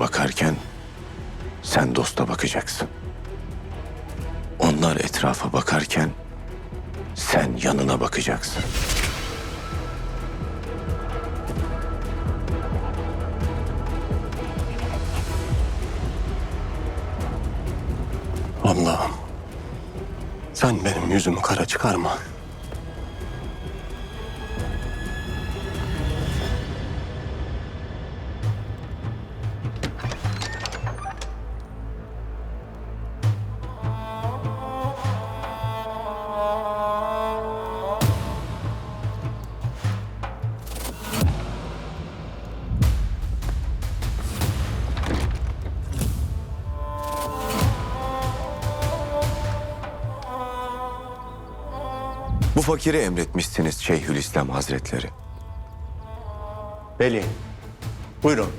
Bakarken sen dosta bakacaksın. Onlar etrafa bakarken sen yanına bakacaksın. Allah'ım sen benim yüzümü kara çıkarma. Bu fakiri emretmişsiniz Şeyhülislam Hazretleri. Veli buyurun.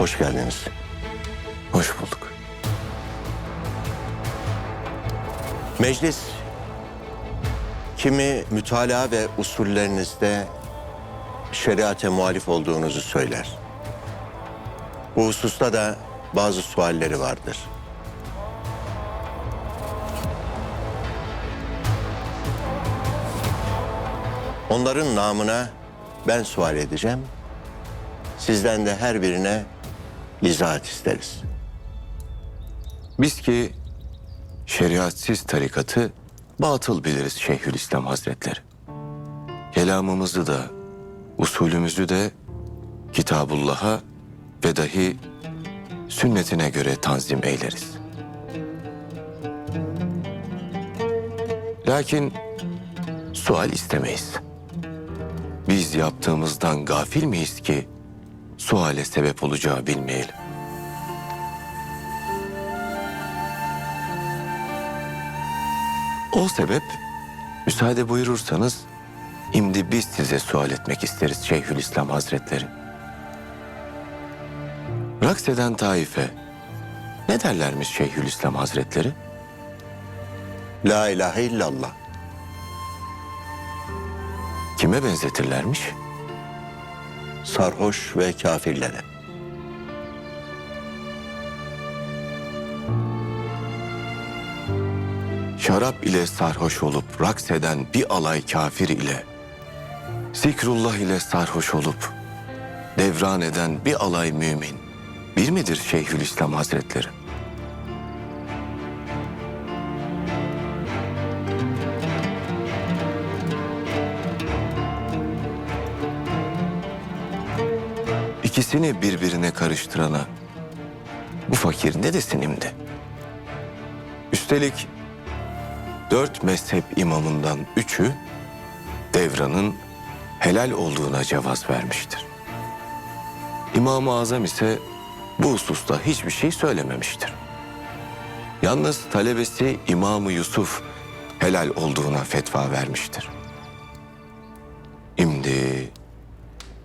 Hoş geldiniz. Hoş bulduk. Meclis kimi mütalaa ve usullerinizde şeriate muhalif olduğunuzu söyler. Bu hususta da bazı sualleri vardır. Onların namına ben sual edeceğim. Sizden de her birine izahat isteriz. Biz ki şeriatsiz tarikatı batıl biliriz Şeyhülislam Hazretleri. Kelamımızı da, usulümüzü de Kitabullah'a ve dahi sünnetine göre tanzim eyleriz. Lakin sual istemeyiz. Biz yaptığımızdan gafil miyiz ki suale sebep olacağı bilmeyelim. O sebep müsaade buyurursanız şimdi biz size sual etmek isteriz Şeyhülislam Hazretleri. Raks eden taife ne derlermiş Şeyhülislam Hazretleri? La ilahe illallah. Kime benzetirlermiş? Sarhoş ve kafirlere. Şarap ile sarhoş olup raks eden bir alay kafir ile, zikrullah ile sarhoş olup devran eden bir alay mümin, bir midir Şeyhülislam Hazretleri? İkisini birbirine karıştırana bu fakir ne desin imdi? Üstelik dört mezhep imamından üçü devranın helal olduğuna cevaz vermiştir. İmam-ı Azam ise bu hususta hiçbir şey söylememiştir. Yalnız talebesi İmam-ı Yusuf helal olduğuna fetva vermiştir. Şimdi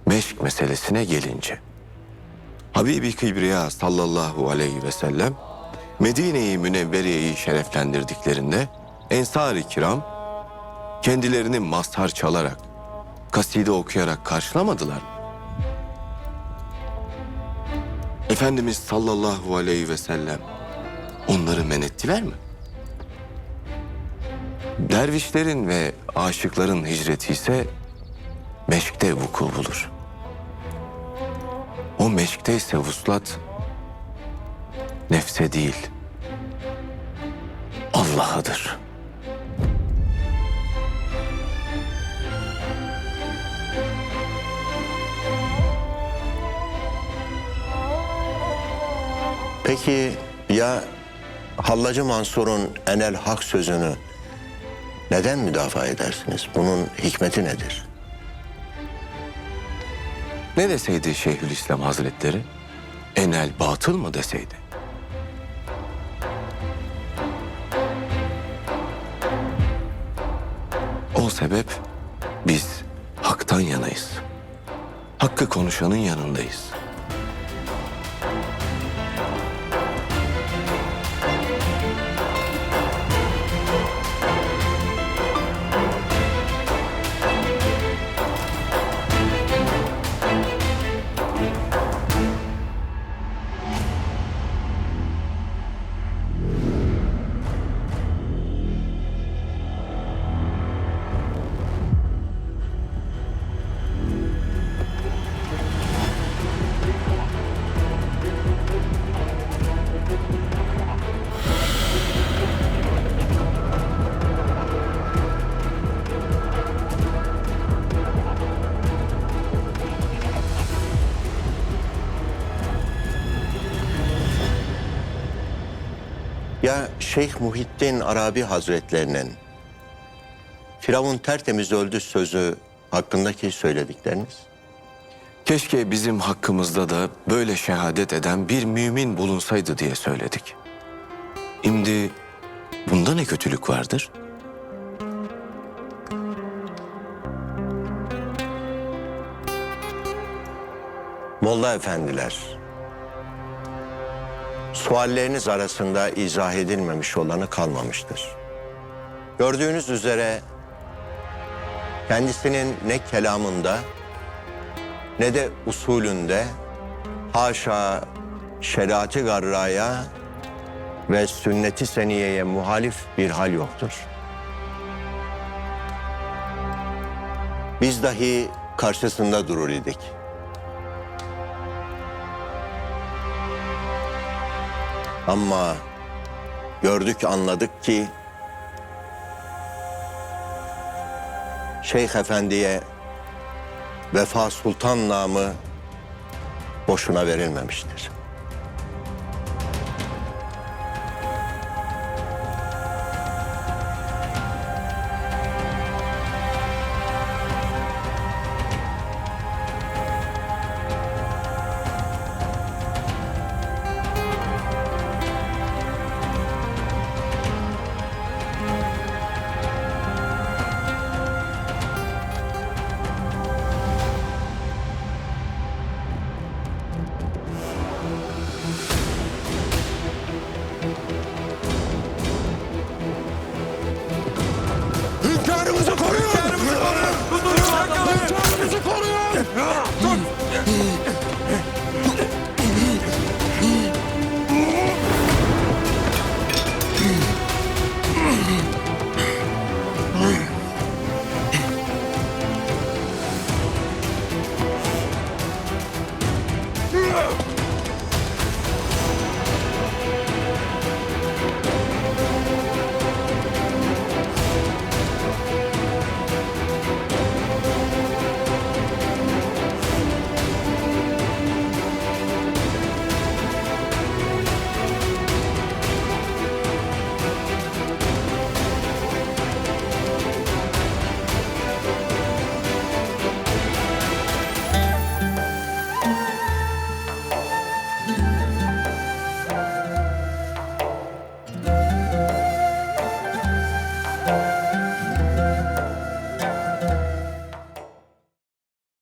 meşk meselesine gelince. Habibi Kibriya sallallahu aleyhi ve sellem Medine-i Münevvere'yi şereflendirdiklerinde Ensar-ı Kiram kendilerini mazhar çalarak, kaside okuyarak karşılamadılar. Efendimiz sallallahu aleyhi ve sellem onları men ettiler mi? Dervişlerin ve aşıkların hicreti ise meşkte vuku bulur. O meşkte ise vuslat nefse değil Allah'adır. Peki ya Hallacı Mansur'un enel hak sözünü neden müdafaa edersiniz? Bunun hikmeti nedir? Ne deseydi Şeyhülislam Hazretleri? Enel batıl mı deseydi? O sebep biz haktan yanayız. Hakkı konuşanın yanındayız.'' Ya Şeyh Muhittin Arabi Hazretlerinin Firavun tertemiz öldü sözü hakkındaki söyledikleriniz? Keşke bizim hakkımızda da böyle şehadet eden bir mümin bulunsaydı diye söyledik. Şimdi bunda ne kötülük vardır? Molla efendiler, sualleriniz arasında izah edilmemiş olanı kalmamıştır. Gördüğünüz üzere kendisinin ne kelamında ne de usulünde haşa şeriatı garraya ve sünneti seniyeye muhalif bir hal yoktur. Biz dahi karşısında durur idik. Ama gördük anladık ki Şeyh Efendi'ye Vefa Sultan namı boşuna verilmemiştir.